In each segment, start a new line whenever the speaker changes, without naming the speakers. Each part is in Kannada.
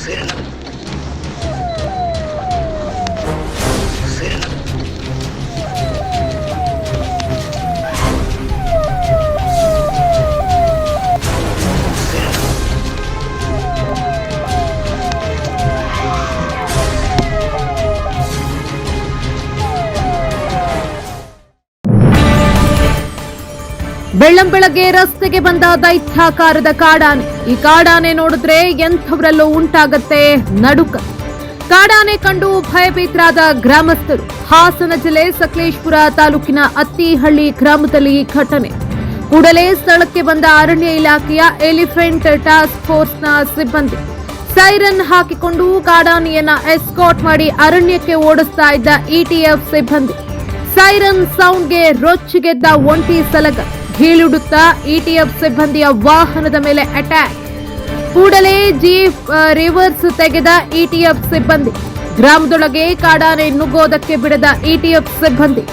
せるな。ಬೆಳ್ಳಂಬೆಳಗ್ಗೆ ರಸ್ತೆಗೆ ಬಂದ ದೈತ್ಯಾಕಾರದ ಕಾಡಾನೆ. ಈ ಕಾಡಾನೆ ನೋಡಿದ್ರೆ ಎಂಥವರಲ್ಲೂ ಉಂಟಾಗತ್ತೆ ನಡುಕ. ಕಾಡಾನೆ ಕಂಡು ಭಯಭೀತರಾದ ಗ್ರಾಮಸ್ಥರು. ಹಾಸನ ಜಿಲ್ಲೆ ಸಕಲೇಶ್ಪುರ ತಾಲೂಕಿನ ಅತ್ತಿಹಳ್ಳಿ ಗ್ರಾಮದಲ್ಲಿ ಈ ಘಟನೆ. ಕೂಡಲೇ ಸ್ಥಳಕ್ಕೆ ಬಂದ ಅರಣ್ಯ ಇಲಾಖೆಯ ಎಲಿಫೆಂಟ್ ಟಾಸ್ಕ್ ಫೋರ್ಸ್ನ ಸಿಬ್ಬಂದಿ. ಸೈರನ್ ಹಾಕಿಕೊಂಡು ಕಾಡಾನೆಯನ್ನ ಎಸ್ಕಾಟ್ ಮಾಡಿ ಅರಣ್ಯಕ್ಕೆ ಓಡಿಸ್ತಾ ಇದ್ದ ಇಟಿಎಫ್ ಸಿಬ್ಬಂದಿ. ಸೈರನ್ ಸೌಂಡ್ಗೆ ರೊಚ್ಚಿಗೆದ್ದ ಒಂಟಿ ಸಲಗ. ಗೀಳುಡುತ್ತಾ ಇಟಿಎಫ್ ಸಿಬ್ಬಂದಿಯ ವಾಹನದ ಮೇಲೆ ಅಟ್ಯಾಕ್ ಕೂಡಲೇ ಜೀಪ್ ರಿವರ್ಸ್ ತೆಗೆದ ಇಟಿಎಫ್ ಸಿಬ್ಬಂದಿ. ಗ್ರಾಮದೊಳಗೆ ಕಾಡಾನೆ ನುಗ್ಗೋದಕ್ಕೆ ಬಿಡದ ಇಟಿಎಫ್ ಸಿಬ್ಬಂದಿ.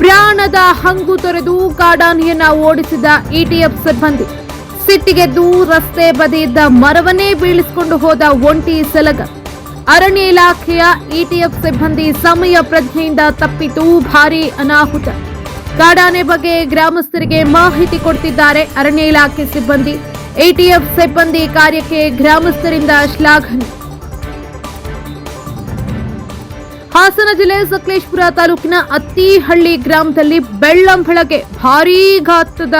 ಪ್ರಾಣದ ಹಂಗು ತೊರೆದು ಕಾಡಾನೆಯನ್ನ ಓಡಿಸಿದ ಇಟಿಎಫ್ ಸಿಬ್ಬಂದಿ. ಸಿಟ್ಟಿಗೆದ್ದು ರಸ್ತೆ ಬದಿಯಿದ್ದ ಮರವನ್ನೇ ಬೀಳಿಸಿಕೊಂಡು ಹೋದ ಒಂಟಿ ಸೆಲಗ. ಅರಣ್ಯ ಇಲಾಖೆಯ ಇಟಿಎಫ್ ಸಿಬ್ಬಂದಿ ಸಮಯ ಪ್ರಜ್ಞೆಯಿಂದ ತಪ್ಪಿತು, ಭಾರೀ ಅನಾಹುತ. ಕಾಡಾನೆ ಬಗ್ಗೆ ಗ್ರಾಮಸ್ಥರಿಗೆ ಮಾಹಿತಿ ಕೊಡ್ತಿದ್ದಾರೆ ಅರಣ್ಯ ಇಲಾಖೆ ಸಿಬ್ಬಂದಿ. ಎಟಿಎಫ್ ಸಿಬ್ಬಂದಿ ಕಾರ್ಯಕ್ಕೆ ಗ್ರಾಮಸ್ಥರಿಂದ ಶ್ಲಾಘನೆ. ಹಾಸನ ಜಿಲ್ಲೆ ಸಕಲೇಶ್ಪುರ ತಾಲೂಕಿನ ಅತ್ತಿಹಳ್ಳಿ ಗ್ರಾಮದಲ್ಲಿ ಬೆಳ್ಳಂಬಳಗೆ ಭಾರೀ ಗಾತ್ರದ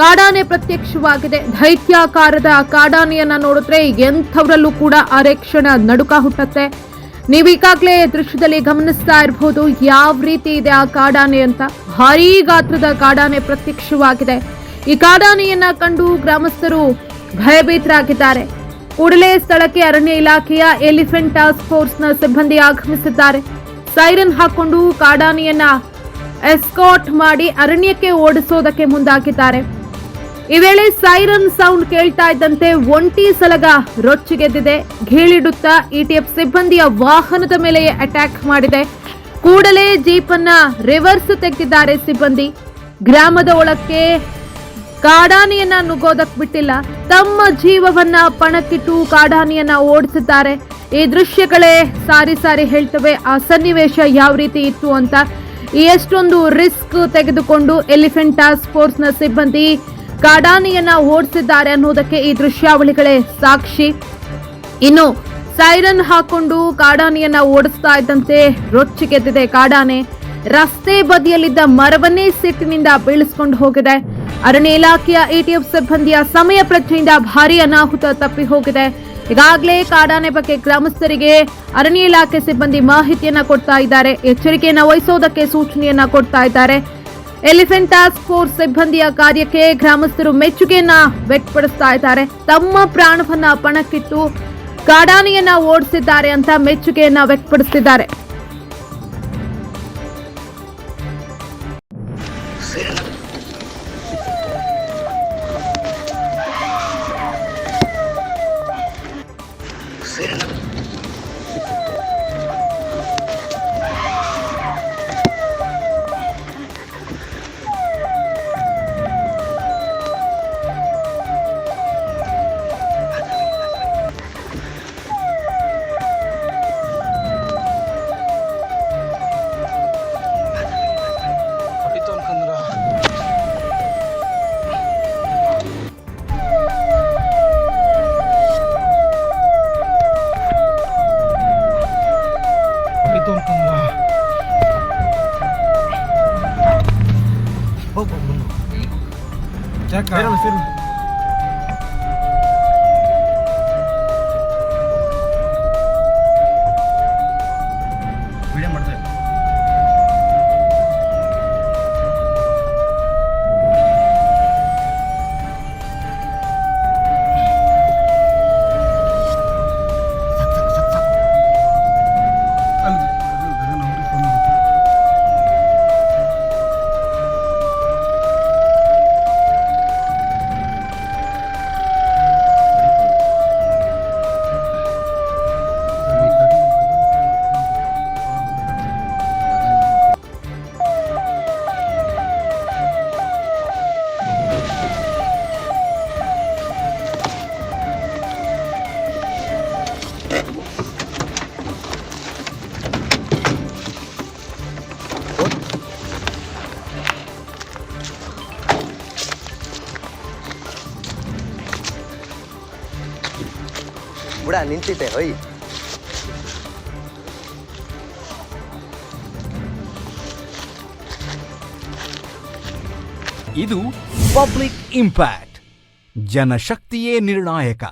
ಕಾಡಾನೆ ಪ್ರತ್ಯಕ್ಷವಾಗಿದೆ. ದೈತ್ಯಾಕಾರದ ಕಾಡಾನೆಯನ್ನ ನೋಡಿದ್ರೆ ಎಂಥವರಲ್ಲೂ ಕೂಡ ಅರೆಕ್ಷಣ ನಡುಕ ಹುಟ್ಟತ್ತೆ. ನೀವು ಈಗಾಗಲೇ ದೃಶ್ಯದಲ್ಲಿ ಗಮನಿಸ್ತಾ ಇರಬಹುದು ಯಾವ ರೀತಿ ಇದೆ ಆ ಕಾಡಾನೆ ಅಂತ. ಭಾರೀ ಗಾತ್ರದ ಕಾಡಾನೆ ಪ್ರತ್ಯಕ್ಷವಾಗಿದೆ. ಈ ಕಾಡಾನೆಯನ್ನ ಕಂಡು ಗ್ರಾಮಸ್ಥರು ಭಯಭೀತರಾಗಿದ್ದಾರೆ. ಕೂಡಲೇ ಸ್ಥಳಕ್ಕೆ ಅರಣ್ಯ ಇಲಾಖೆಯ ಎಲಿಫೆಂಟ್ ಟಾಸ್ಕ್ ಫೋರ್ಸ್ನ ಸಿಬ್ಬಂದಿ ಆಗಮಿಸಿದ್ದಾರೆ. ಸೈರನ್ ಹಾಕೊಂಡು ಕಾಡಾನೆಯನ್ನ ಎಸ್ಕಾಟ್ ಮಾಡಿ ಅರಣ್ಯಕ್ಕೆ ಓಡಿಸೋದಕ್ಕೆ ಮುಂದಾಗಿದ್ದಾರೆ. ಈ ವೇಳೆ ಸೈರನ್ ಸೌಂಡ್ ಕೇಳ್ತಾ ಇದ್ದಂತೆ ಒಂಟಿ ಸಲಗ ರೊಚ್ಚಿಗೆದ್ದಿದೆ ಘೀಳಿಡುತ್ತಾ ಇಟಿಎಫ್ ಸಿಬ್ಬಂದಿಯ ವಾಹನದ ಮೇಲೆ ಅಟ್ಯಾಕ್ ಮಾಡಿದೆ. ಕೂಡಲೇ ಜೀಪನ್ನ ರಿವರ್ಸ್ ತೆಗೆದಿದ್ದಾರೆ ಸಿಬ್ಬಂದಿ. ಗ್ರಾಮದ ಒಳಕ್ಕೆ ಕಾಡಾನೆಯನ್ನ ನುಗ್ಗೋದಕ್ ಬಿಟ್ಟಿಲ್ಲ. ತಮ್ಮ ಜೀವವನ್ನ ಪಣಕ್ಕಿಟ್ಟು ಕಾಡಾನೆಯನ್ನ ಓಡಿಸಿದ್ದಾರೆ. ಈ ದೃಶ್ಯಗಳೇ ಸಾರಿ ಸಾರಿ ಹೇಳ್ತವೆ. ಆ ಸನ್ನಿವೇಶ ಯಾವ ರೀತಿ ಇತ್ತು ಅಂತ. ಎಷ್ಟೊಂದು ರಿಸ್ಕ್ ತೆಗೆದುಕೊಂಡು ಎಲಿಫೆಂಟ್ ಟಾಸ್ಕ್ ಫೋರ್ಸ್ನ ಸಿಬ್ಬಂದಿ ಕಾಡಾನೆಯನ್ನ ಓಡಿಸಿದ್ದಾರೆ ಅನ್ನೋದಕ್ಕೆ ಈ ದೃಶ್ಯಾವಳಿಗಳೇ ಸಾಕ್ಷಿ. ಇನ್ನು ಸೈರನ್ ಹಾಕೊಂಡು ಕಾಡಾನೆಯನ್ನ ಓಡಿಸ್ತಾ ಇದ್ದಂತೆ ರೊಚ್ಚಿಗೆದ್ದಿದೆ ಕಾಡಾನೆ. ರಸ್ತೆ ಬದಿಯಲ್ಲಿದ್ದ ಮರವನ್ನೇ ಸಿಟ್ಟಿನಿಂದ ಬೀಳಿಸ್ಕೊಂಡು ಹೋಗಿದೆ. ಅರಣ್ಯ ಇಲಾಖೆಯ ಎಟಿಎಫ್ ಸಿಬ್ಬಂದಿಯ ಸಮಯ ಪ್ರಜ್ಞೆಯಿಂದ ಭಾರಿ ಅನಾಹುತ ತಪ್ಪಿ ಹೋಗಿದೆ. ಈಗಾಗಲೇ ಕಾಡಾನೆ ಬಗ್ಗೆ ಗ್ರಾಮಸ್ಥರಿಗೆ ಅರಣ್ಯ ಇಲಾಖೆ ಸಿಬ್ಬಂದಿ ಮಾಹಿತಿಯನ್ನ ಕೊಡ್ತಾ ಇದ್ದಾರೆ. ಎಚ್ಚರಿಕೆಯನ್ನು ವಹಿಸೋದಕ್ಕೆ ಸೂಚನೆಯನ್ನ ಕೊಡ್ತಾ ಇದ್ದಾರೆ. ಎಲಿಫೆಂಟ್ ಟಾಸ್ಕ್ ಫೋರ್ಸ್ ಸಿಬ್ಬಂದಿಯ ಕಾರ್ಯಕ್ಕೆ ಗ್ರಾಮಸ್ಥರು ಮೆಚ್ಚುಗೆಯನ್ನ ವ್ಯಕ್ತಪಡಿಸ್ತಾ ಇದ್ದಾರೆ. ತಮ್ಮ ಪ್ರಾಣವನ್ನ ಪಣಕ್ಕಿಟ್ಟು ಕಾಡಾನೆಯನ್ನ ಓಡಿಸಿದ್ದಾರೆ ಅಂತ ಮೆಚ್ಚುಗೆಯನ್ನ ವ್ಯಕ್ತಪಡಿಸಿದ್ದಾರೆ
Chaca. Espérame, espérame.
ಬುಡ ನಿಂತಿದ್ದೆ ಹೊಯ್.
ಇದು ಪಬ್ಲಿಕ್ ಇಂಪ್ಯಾಕ್ಟ್ ಜನಶಕ್ತಿಯೇ ನಿರ್ಣಾಯಕ.